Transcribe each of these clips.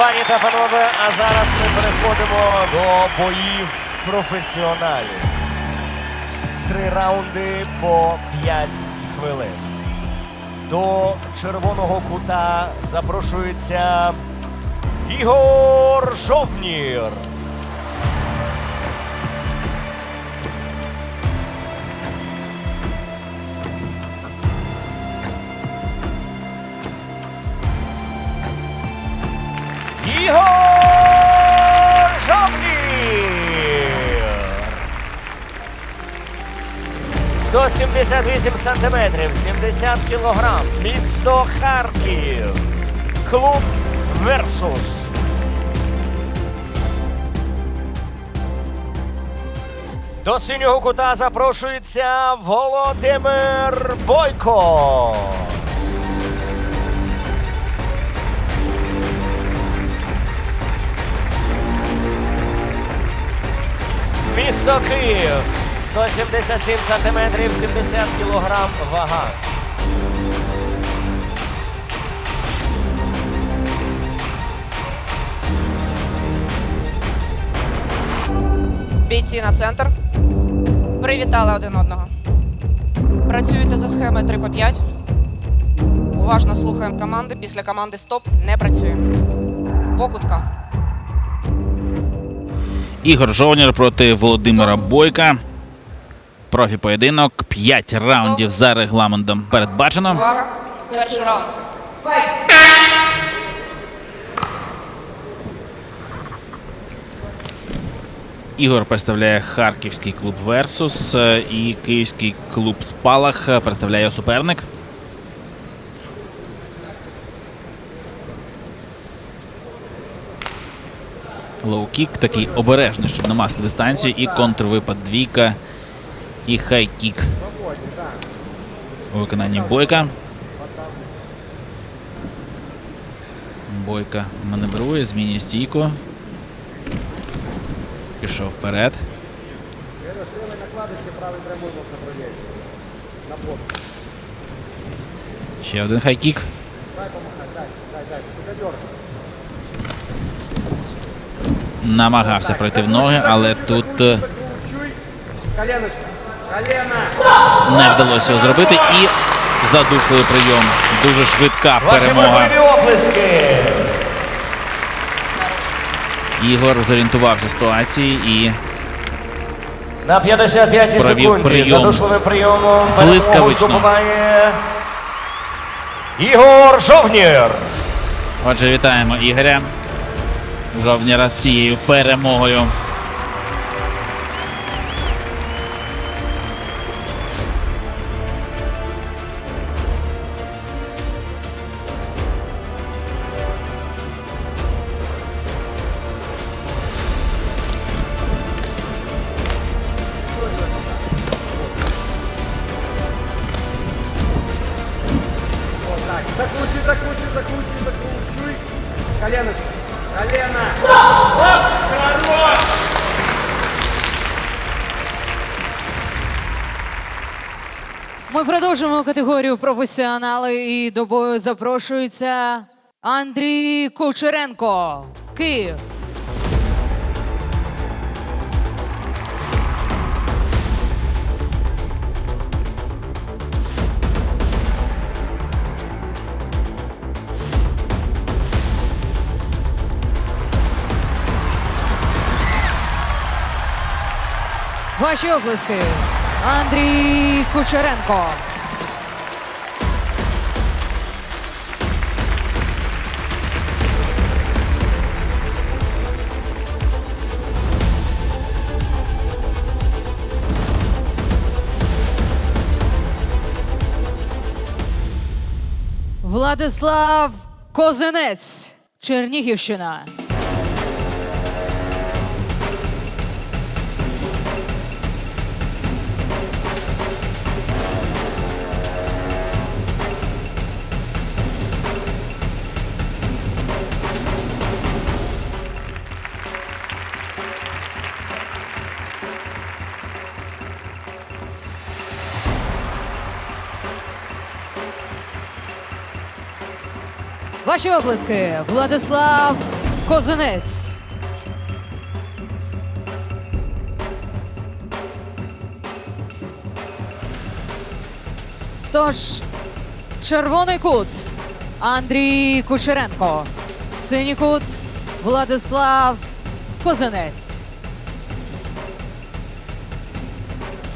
Пані та панове, а зараз ми переходимо до боїв професіоналів. Три раунди по 5 хвилин. До червоного кута запрошується Ігор Жовнір. 178 сантиметрів, 70 кілограм, місто Харків, клуб Версус. До синього кута запрошується Володимир Бойко. Місто Київ. 177 сантиметрів, 70 кілограм вага. Бійці на центр. Привітали один одного. Працюєте за схемою 3 по 5. Уважно слухаємо команди. Після команди стоп не працюємо. По кутках. Ігор Жовнір проти Володимира Бойка. Профі поєдинок. 5 раундів за регламентом передбачено. Перший раунд. Ігор представляє Харківський клуб Версус і Київський клуб Спалах представляє суперник. Лоу-кік такий обережний, щоб намасити дистанцію. І контрвипад двійка. І хай-кік. У виконанні бойка. Бойка маневрує, змінює стійку. Пішов вперед. Ще один хайкік. Намагався пройти в ноги, але тут е, не вдалося його зробити. І задушливий прийом. Дуже швидка перемога. Ігор зорієнтувався в ситуації і На 55 Провів секунді прийом. задушливим прийомом Блискавично. Ігор Жовнір. Отже, вітаємо Ігоря. Жовніра з цією перемогою. Закручивай, закручивай, закручивай, закручивай. Коленочка. Колено. Оп, хорош. Ми продовжуємо категорію професіонали і до бою запрошується Андрій Кучеренко, Київ. Ваші оплески. Андрій Кучеренко. Владислав Козинець, Чернігівщина. Ваші оплески. Владислав Козинець. Тож, червоний кут Андрій Кучеренко. Синій кут Владислав Козинець.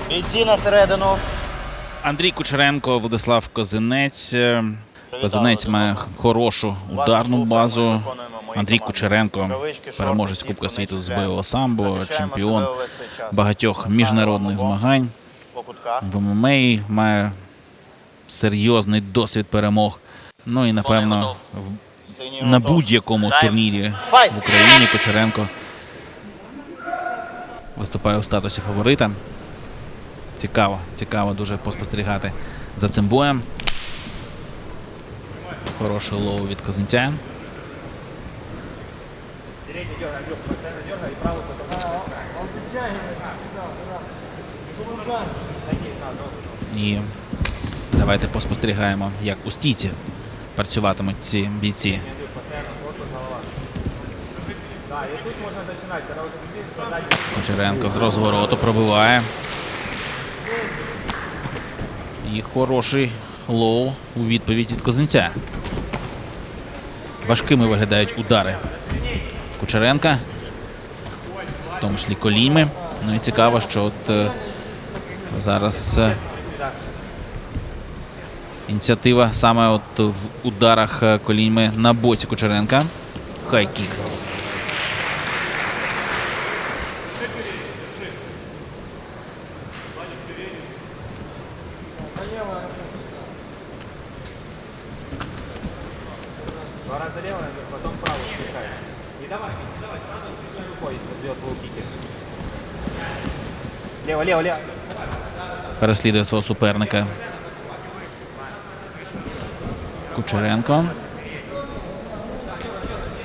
Бійці на середину. Андрій Кучеренко, Владислав Козинець. Козинець має хорошу ударну базу. Андрій Кучеренко, переможець Кубка світу з бойового самбо, чемпіон багатьох міжнародних змагань. В ММА має серйозний досвід перемог. Ну і напевно на будь-якому турнірі в Україні Кучеренко виступає у статусі фаворита. Цікаво, цікаво дуже поспостерігати за цим боєм. Хороший лоу від Козинця. І давайте поспостерігаємо, як у стійці працюватимуть ці бійці. Кучеренко з розвороту пробиває. І хороший лоу у відповідь від Козинця. Важкими виглядають удари Кучеренка, в тому числі коліми. Ну і цікаво, що от е, зараз е, ініціатива саме от в ударах коліми на боці Кучеренка. Хайкік. Переслідує свого суперника. Кучеренко.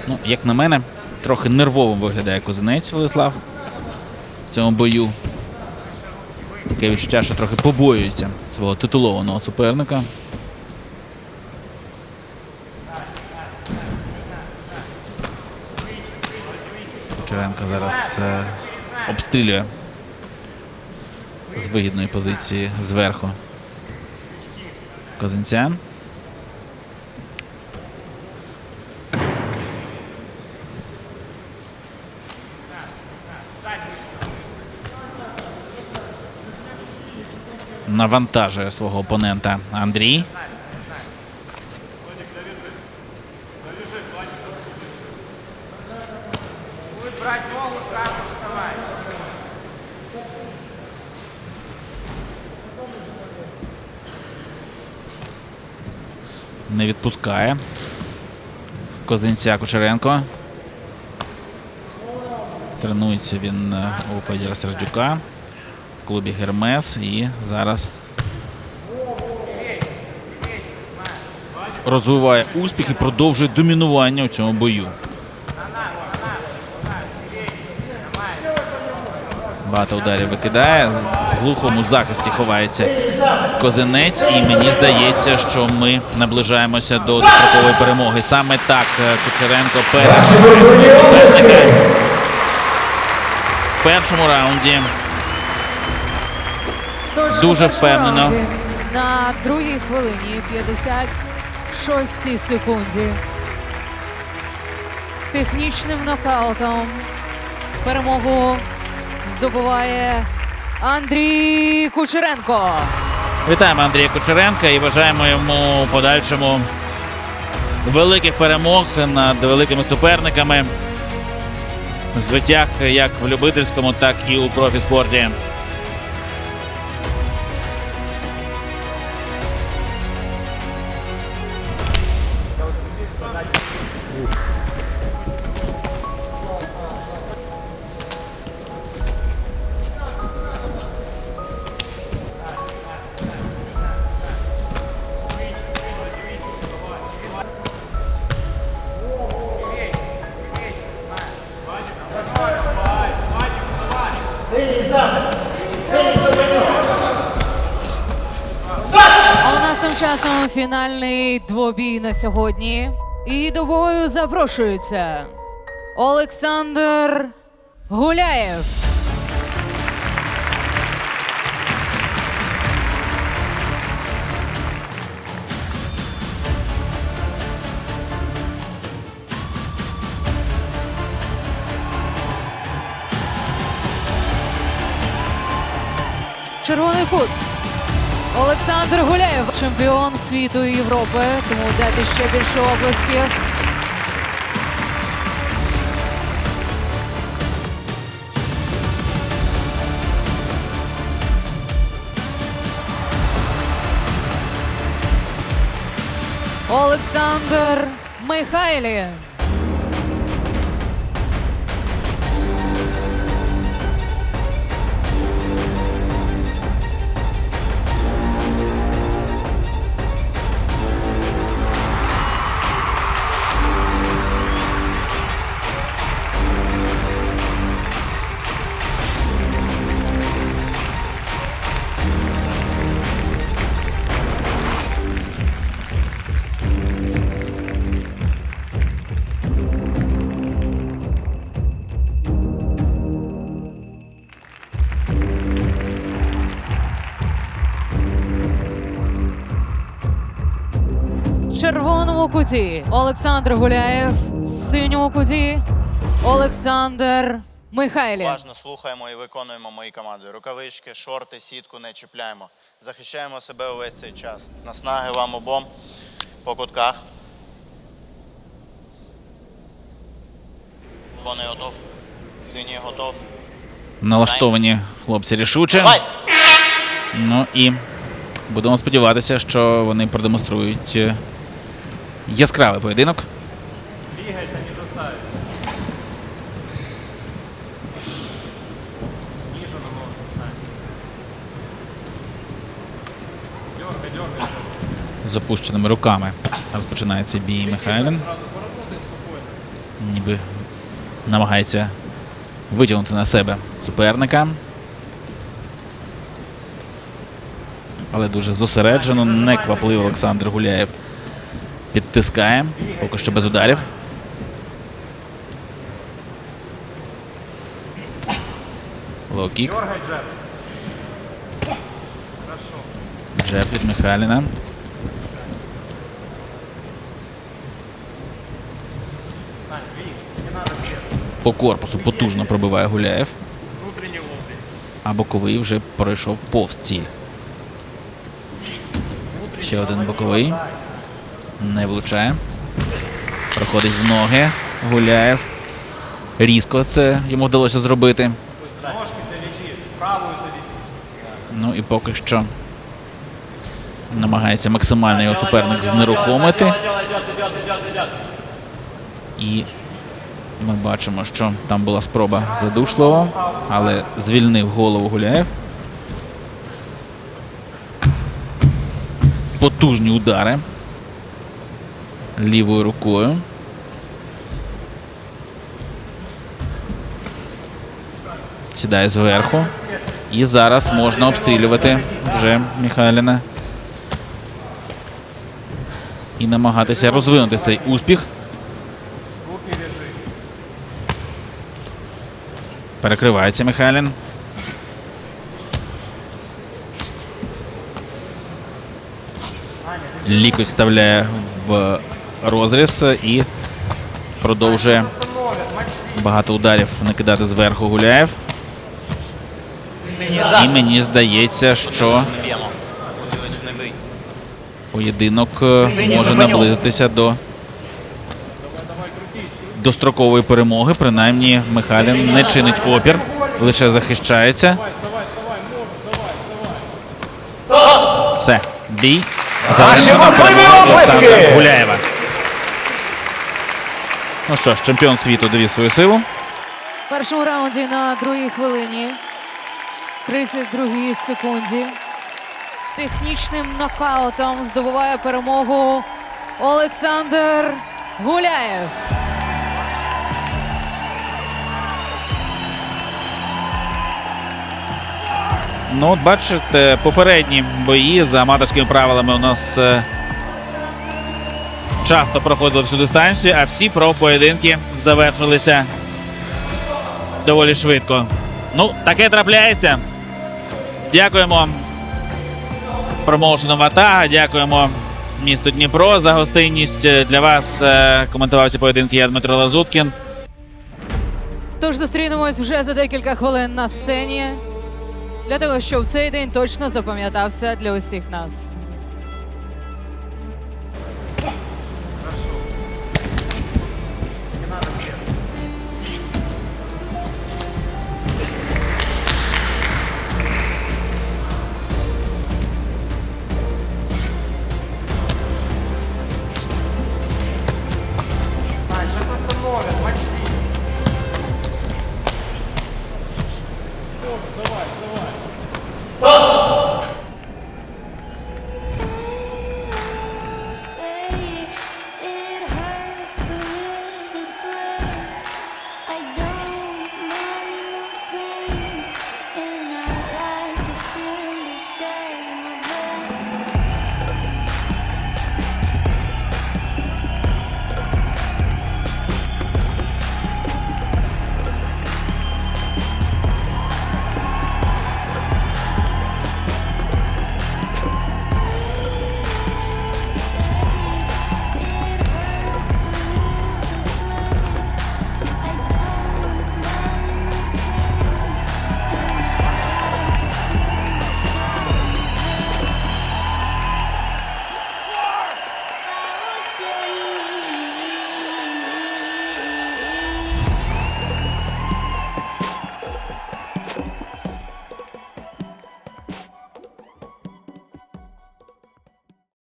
Ну, як на мене, трохи нервовим виглядає козинець Владислав в цьому бою. Таке відчуття, що трохи побоюється свого титулованого суперника. Кучеренко зараз е, обстрілює з вигідної позиції зверху. Козинця. Навантажує свого опонента Андрій. Не відпускає. Козинця Кучеренко. Тренується він е, у Федіра Сердюка в клубі Гермес і зараз розвиває успіх і продовжує домінування у цьому бою. Багато ударів викидає. з- глухому захисті ховається Козинець. І мені здається, що ми наближаємося до дострокової перемоги. Саме так е, Кучеренко перешивається до суперника. В першому раунді Тож Дуже впевнено. На другій хвилині 56 секунді. Технічним нокаутом перемогу здобуває Андрій Кучеренко. Вітаємо Андрія Кучеренка і бажаємо йому подальшому великих перемог над великими суперниками. Звитяг як в любительському, так і у профіспорті. А тим часом фінальний двобій на сьогодні. І до бою запрошується Олександр Гуляєв. Червоний кут. Олександр Гуляєв, чемпіон світу і Європи. Тому дайте ще більше оплесків. Олександр Михайлі. Куті Олександр Гуляєв, в синьому куті Олександр Михайлі. Уважно слухаємо і виконуємо мої команди. Рукавички, шорти, сітку не чіпляємо. Захищаємо себе увесь цей час. Наснаги вам обом по кутках. Вони готов. Свині готов. Налаштовані хлопці рішуче. Давай! Ну і будемо сподіватися, що вони продемонструють е, яскравий поєдинок. З опущеними руками розпочинається бій Михайлін. Ніби намагається витягнути на себе суперника. Але дуже зосереджено, неквапливо Олександр Гуляєв підтискає, поки що без ударів. Лоу-кік. Джеб. Від Михайліна. По корпусу потужно пробиває Гуляєв, а боковий вже пройшов повз ціль. Ще один боковий. Не влучає. Проходить в ноги. Гуляєв. Різко це йому вдалося зробити. Ну і поки що намагається максимально його суперник знерухомити. І ми бачимо, що там була спроба задушливо, але звільнив голову Гуляєв. Потужні удари лівою рукою. Сідає зверху. І зараз можна обстрілювати вже Михайліна. І намагатися розвинути цей успіх. Перекривається Михайлін. Лікоть вставляє в розріз і продовжує багато ударів накидати зверху Гуляєв. І мені здається, що поєдинок е, може наблизитися до дострокової перемоги. Принаймні, Михайлін не чинить опір, лише захищається. Все, бій. Завершено перемога Олександра! Гуляєва. Ну що ж, чемпіон світу довів свою силу. В першому раунді на другій хвилині, 32 секунді. Технічним нокаутом здобуває перемогу Олександр Гуляєв. Ну, от бачите, попередні бої за аматорськими правилами у нас часто проходили всю дистанцію, а всі про поєдинки завершилися доволі швидко. Ну, таке трапляється. Дякуємо промоушену Ватага, дякуємо місту Дніпро за гостинність. Для вас е, коментував ці поєдинки я Дмитро Лазуткін. Тож зустрінемось вже за декілька хвилин на сцені для того, щоб цей день точно запам'ятався для усіх нас.